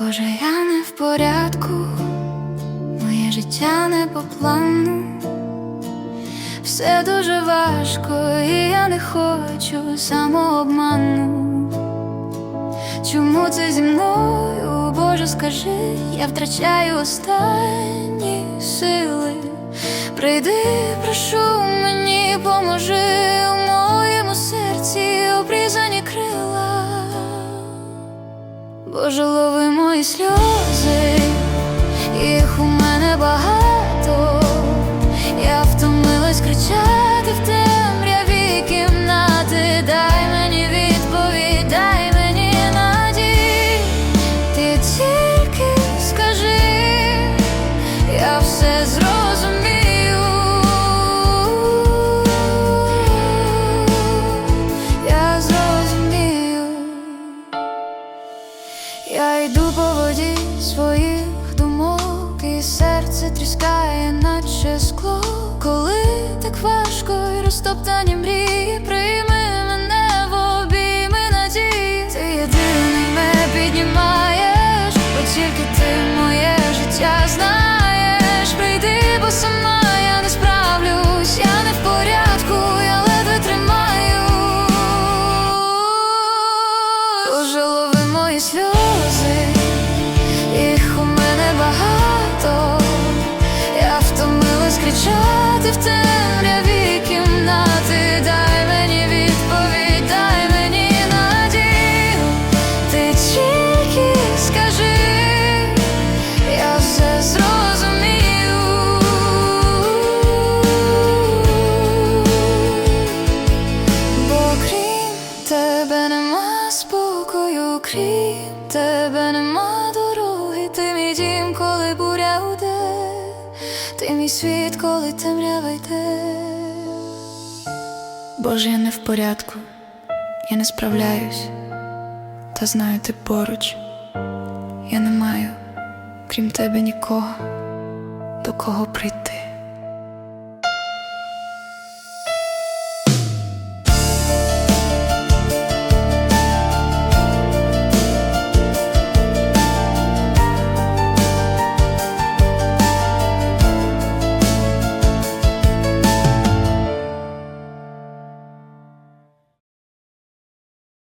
Боже, я не в порядку, моє життя не по плану. Все дуже важко, і я не хочу самообману. Чому це зі мною, Боже, скажи, я втрачаю останні сили. Прийди, прошу мені, поможи Боже, лови мої сльози, їх у мене багато. Я втомилась кричати в темряві кімнати. Дай мені відповідь, мені надій. Ти тільки скажи, я все зрозумію. Я йду по воді своїх думок, і серце тріскає, наче скло. Коли так важко і розтоптані мрії, втомилась кричати в темряві кімнати. Дай мені відповідь, дай мені надію. Ти тільки скажи, я все зрозумію. Бо крім тебе нема спокою, крім тебе нема ти мій світ, коли темрява йде. Боже, я не в порядку, я не справляюсь, та знаю, ти поруч. Я не маю, крім тебе, нікого, до кого прийти.